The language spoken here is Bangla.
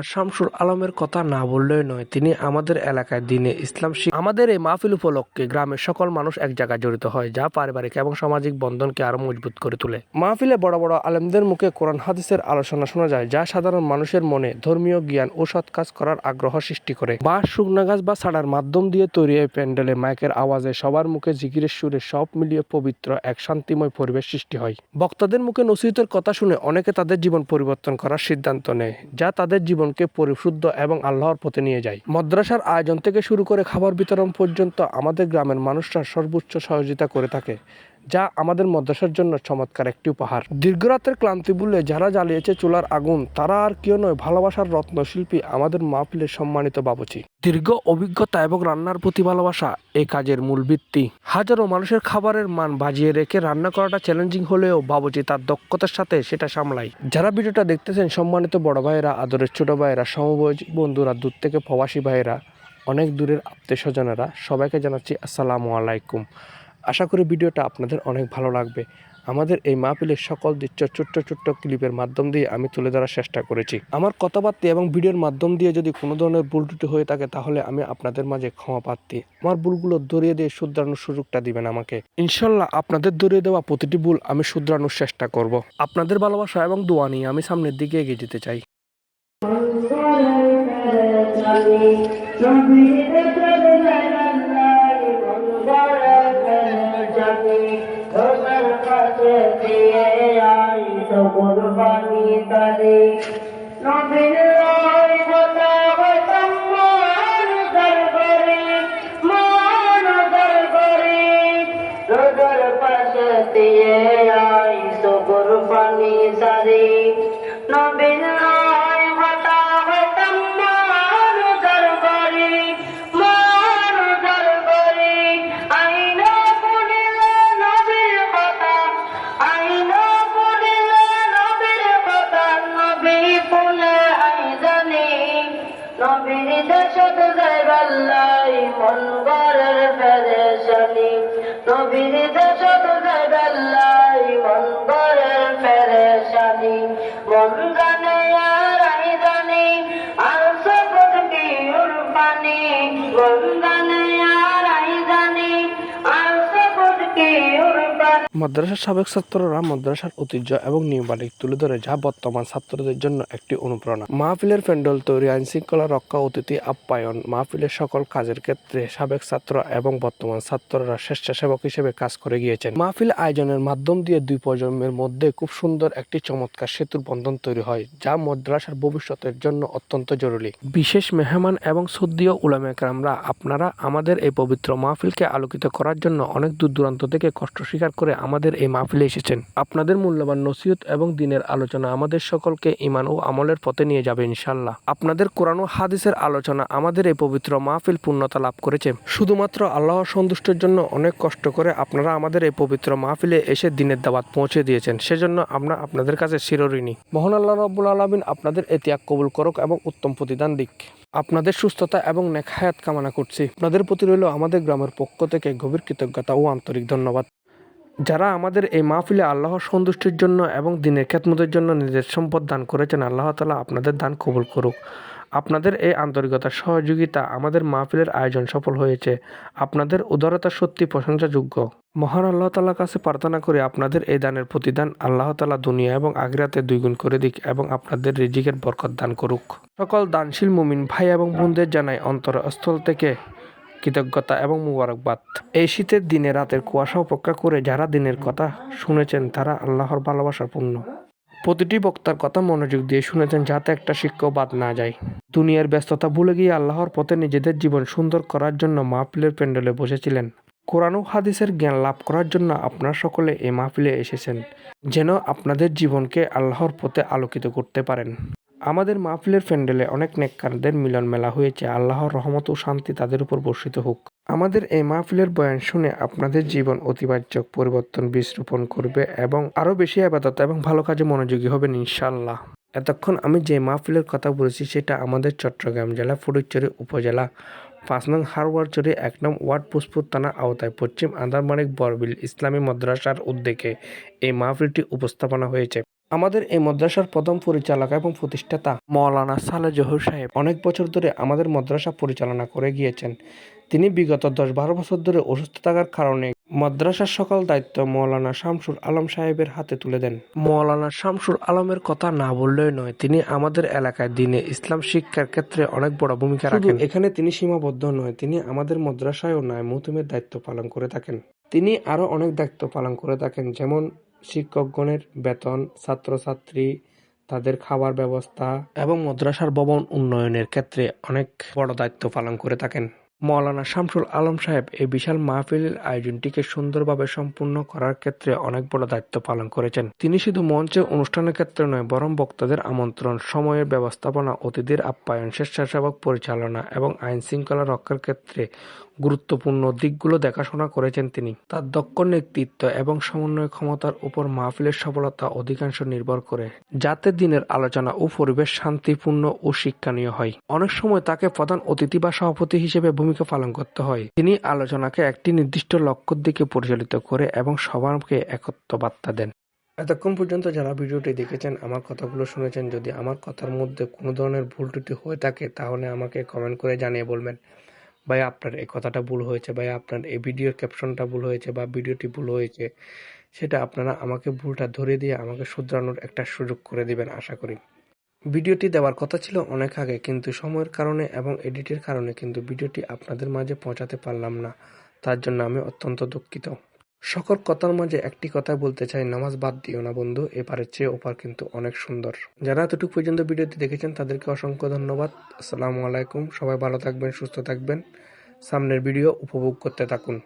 মাওলানা শামসুল আলমের কথা না বললেই নয়, তিনি আমাদের এলাকায় দিনে ইসলাম শিখ- আমাদের এই মাহফিল উপলক্ষে গ্রামের সকল মানুষ এক জায়গায় জড়িত হয়, যা পারিবারিক এবং সামাজিক বন্ধনকে আরও মজবুত করে তোলে। মাহফিলে বড় বড় আলেমদের মুখে কোরআন, হাদিসের আলোচনা শোনা যায়, যা সাধারণ মানুষের মনে ধর্মীয় জ্ঞান ও সৎ কাজ করার আগ্রহ সৃষ্টি করে। বাঁশ, শুকনা গাছ বা ছাড়ার মাধ্যম দিয়ে তৈরি এই প্যান্ডেলে মাইকের আওয়াজে সবার মুখে জিকিরের সুরে সব মিলিয়ে পবিত্র এক শান্তিময় পরিবেশ সৃষ্টি হয়। বক্তাদের মুখে নসিহতের কথা শুনে অনেকে তাদের জীবন পরিবর্তন করার সিদ্ধান্ত নেয়, যা তাদের জীবনকে পরিশুদ্ধ এবং আল্লাহর পথে নিয়ে যায়। মাদ্রাসার আয়োজন থেকে শুরু করে খাবার বিতরণ পর্যন্ত আমাদের গ্রামের মানুষরা সর্বোচ্চ সহযোগিতা করে থাকে। যা আমাদের মাদ্রাসার জন্য চমৎকার একটি উপহার। দীর্ঘরাতের ক্লান্তি ভুলে যারা জ্বালিয়েছে চুলার আগুন, তারা আর কেউ নয়, ভালোবাসার রত্নশিল্পী আমাদের মাহফিলের সম্মানিত বাবুচি। দীর্ঘ অভিজ্ঞতা এবং রান্নার প্রতি ভালোবাসা এই কাজের মূল ভিত্তি। হাজারো মানুষের খাবারের মান বাজিয়ে রেখে রান্না করাটা চ্যালেঞ্জিং হলেও বাবুজি তার দক্ষতার সাথে সেটা সামলায় যারা ভিডিওটা দেখতেছেন, সম্মানিত বড় ভাইয়েরা, আদরের ছোট ভাইয়েরা, সমবয়সী বন্ধুরা, দূর থেকে প্রবাসী ভাইয়েরা, অনেক দূরের আত্মীয় স্বজনেরা সবাইকে জানাচ্ছি আসসালামু আলাইকুম। আশা করি ভিডিওটা আপনাদের অনেক ভালো লাগবে। আমাদের এই মাহফিলের সকল দৃশ্য, ছোট্ট ছোট্ট ক্লিপের মাধ্যম দিয়ে আমি তুলে ধরার চেষ্টা করেছি। আমার কথাবার্তা এবং ভিডিওর মাধ্যম দিয়ে যদি কোনো ধরনের ভুল ত্রুটি হয়ে থাকে, তাহলে আমি আপনাদের মাঝে ক্ষমা প্রার্থী। আমার ভুলগুলো দরিয়ে দিয়ে শুধরানোর সুযোগটা দিবেন আমাকে। ইনশাল্লাহ আপনাদের দরিয়ে দেওয়া প্রতিটি ভুল আমি শুধরানোর চেষ্টা করব। আপনাদের ভালোবাসা এবং দোয়া নিয়ে আমি সামনের দিকে এগিয়ে যেতে চাই। মাদ্রাসার সাবেক ছাত্ররা মাদ্রাসার ঐতিহ্য এবং নিয়মালিক তুলে ধরে যা বর্তমান ছাত্রদের জন্য একটি অনুপ্রেরণা। মাহফিলের প্যান্ডেল তৈরি আইন শৃঙ্খলা রক্ষা, অতিথি আপ্যায়ন, মাহফিলের সকল কাজের ক্ষেত্রে সাবেক ছাত্র এবং বর্তমান ছাত্ররা স্বেচ্ছাসেবক হিসেবে কাজ করে গিয়েছেন। মাহফিল আয়োজনের মাধ্যম দিয়ে দুই প্রজন্মের মধ্যে খুব সুন্দর একটি চমৎকার সেতুর বন্ধন তৈরি হয়, যা মাদ্রাসার ভবিষ্যতের জন্য অত্যন্ত জরুরি। বিশেষ মেহমান এবং সদ্দীয় উলামেকরামরা আপনারা আমাদের এই পবিত্র মাহফিলকে আলোকিত করার জন্য অনেক দূর দূরান্ত থেকে কষ্ট স্বীকার করে আমাদের এই মাহফিলে এসেছেন। আপনাদের মূল্যবান নসিহত এবং দিনের আলোচনা আমাদের সকলকে ইমান ও আমলের পথে নিয়ে যাবে ইনশাল্লাহ আপনাদের কোরআন ও হাদিসের আলোচনা আমাদের এই পবিত্র মাহফিল পূর্ণতা লাভ করেছে। শুধুমাত্র আল্লাহর সন্তুষ্টের জন্য অনেক কষ্ট করে আপনারা আমাদের এই পবিত্র মাহফিলে এসে দিনের দাওয়াত পৌঁছে দিয়েছেন। সেজন্য আমরা আপনাদের কাছে চিরঋণী মহান আল্লাহ রব্বুল আলমিন আপনাদের এতিয়াগ কবুল করুক এবং উত্তম প্রতিদান দিক। আপনাদের সুস্থতা এবং নেখায়াত কামনা করছি। আপনাদের প্রতি রইল আমাদের গ্রামের পক্ষ থেকে গভীর কৃতজ্ঞতা ও আন্তরিক ধন্যবাদ। যারা আমাদের এই মাহফিলে আল্লাহর সন্তুষ্টির জন্য এবং দিনের খেদমতের জন্য নিজের সম্পদ দান করেছেন, আল্লাহ তালা আপনাদের দান কবুল করুক। আপনাদের এই আন্তরিকতা, সহযোগিতা আমাদের মাহফিলের আয়োজন সফল হয়েছে। আপনাদের উদারতা, সত্যি প্রশংসাযোগ্য। মহান আল্লাহ তালার কাছে প্রার্থনা করে আপনাদের এই দানের প্রতিদান আল্লাহ তালা দুনিয়া এবং আগ্রাতে দুইগুণ করে দিক এবং আপনাদের রিজিকের বরকত দান করুক। সকল দানশীল মুমিন ভাই এবং বোনদের জানাই অন্তরস্থল থেকে কৃতজ্ঞতা এবং মুবারকবাদ। এই শীতের দিনে রাতের কুয়াশা উপেক্ষা করে যারা দিনের কথা শুনেছেন, তারা আল্লাহর ভালোবাসার পূর্ণ। প্রতিটি বক্তার কথা মনোযোগ দিয়ে শুনেছেন যাতে একটা শিক্ষক বাদ না যায়। দুনিয়ার ব্যস্ততা ভুলে গিয়ে আল্লাহর পথে নিজেদের জীবন সুন্দর করার জন্য মাহফিলের প্যান্ডেলে বসেছিলেন। কোরআন হাদিসের জ্ঞান লাভ করার জন্য আপনারা সকলে এই মাহফিলে এসেছেন, যেন আপনাদের জীবনকে আল্লাহর পথে আলোকিত করতে পারেন। আমাদের মাহফিলের প্যান্ডেলে অনেক নেককারদের মিলন মেলা হয়েছে। আল্লাহর রহমত ও শান্তি তাদের উপর বর্ষিত হোক। আমাদের এই মাহফিলের বয়ান শুনে আপনাদের জীবন অতিবাচক পরিবর্তন বীজ রোপণ করবে এবং আরও বেশি আবাদত এবং ভালো কাজে মনোযোগী হবেন ইনশাল্লাহ এতক্ষণ আমি যে মাহফিলের কথা বলেছি সেটা আমাদের চট্টগ্রাম জেলা ফটিকচুরি উপজেলা পাঁচ নং হারওয়ারচুরি এক নং ওয়ার্ড পুষ্পুর থানা আওতায় পশ্চিম আন্দারমানিক বরবিল ইসলামী মাদ্রাসার উদ্যোগে এই মাহফিলটি উপস্থাপনা হয়েছে। আমাদের এই মাদ্রাসার প্রথম পরিচালক এবং প্রতিষ্ঠাতা মৌলানা সালে জহুর সাহেব অনেক বছর ধরে আমাদের মাদ্রাসা পরিচালনা করে গিয়েছেন। তিনি বিগত দশ বারো বছর ধরে অসুস্থ থাকার কারণে মাদ্রাসার সকল দায়িত্ব মৌলানা শামসুর আলম সাহেবের হাতে তুলে দেন। মৌলানা শামসুর আলমের কথা না বললেই নয় তিনি আমাদের এলাকায় দিনে ইসলাম শিক্ষার ক্ষেত্রে অনেক বড় ভূমিকা রাখেন। এখানে তিনি সীমাবদ্ধ নয় তিনি আমাদের মাদ্রাসায়ও নয় মৌতুমের দায়িত্ব পালন করে থাকেন। তিনি আরও অনেক দায়িত্ব পালন করে থাকেন, যেমন শিক্ষকগণের বেতন, ছাত্রছাত্রী, তাদের খাবার ব্যবস্থা এবং মাদ্রাসার ভবন উন্নয়নের ক্ষেত্রে অনেক বড় দায়িত্ব পালন করে থাকেন। মৌলানা শামসুল আলম সাহেব এই বিশাল মাহফিলের আয়োজনটিকে সুন্দরভাবে সম্পূর্ণ করার ক্ষেত্রে অনেক বড় দায়িত্ব পালন করেছেন। তিনি শুধু মঞ্চে অনুষ্ঠানের ক্ষেত্রে নয়, বরং বক্তাদের আমন্ত্রণ, সময়ের ব্যবস্থাপনা, অতিথির আপ্যায়ন, স্বেচ্ছাসেবক পরিচালনা এবং আইন শৃঙ্খলা রক্ষার ক্ষেত্রে গুরুত্বপূর্ণ দিকগুলো দেখাশোনা করেছেন তিনি। তার দক্ষ নেতৃত্ব এবং সমন্বয় ক্ষমতার উপর মাহফিলের সফলতা অধিকাংশ নির্ভর করে। যাতে দিনের আলোচনা ও পরিবেশ শান্তিপূর্ণ ও শিক্ষণীয় হয়। অনেক সময় তাকে প্রধান অতিথি বা সভাপতি হিসেবে ভূমিকা পালন করতে হয়। তিনি আলোচনাকে একটি নির্দিষ্ট লক্ষ্যের দিকে পরিচালিত করে এবং সবাইকে একত্র বার্তা দেন। এতক্ষণ পর্যন্ত যারা ভিডিওটি দেখেছেন, আমার কথাগুলো শুনেছেন। যদি আমার কথার মধ্যে কোনো ধরনের ভুল ত্রুটি হয়ে থাকে, তাহলে আমাকে কমেন্ট করে জানিয়ে বলবেন। ভাই, আপনার এই কথাটা ভুল হয়েছে ভাই, আপনার এই ভিডিওর ক্যাপশনটা ভুল হয়েছে বা ভিডিওটি ভুল হয়েছে, সেটা আপনারা আমাকে ভুলটা ধরে দিয়ে আমাকে শুধরানোর একটা সুযোগ করে দিবেন, আশা করি। ভিডিওটি দেওয়ার কথা ছিল অনেক আগে, কিন্তু সময়ের কারণে এবং এডিটের কারণে কিন্তু ভিডিওটি আপনাদের মাঝে পৌঁছাতে পারলাম না, তার জন্য আমি অত্যন্ত দুঃখিত। সকল কথার মাঝে একটি কথা বলতে চাই, নামাজ বাদ দিও না বন্ধু, এপারের চেয়ে ওপার কিন্তু অনেক সুন্দর। যারা এতটুকু পর্যন্ত ভিডিওটি দেখেছেন, তাদেরকে অসংখ্য ধন্যবাদ। আসসালামু আলাইকুম, সবাই ভালো থাকবেন, সুস্থ থাকবেন। সামনের ভিডিও উপভোগ করতে থাকুন।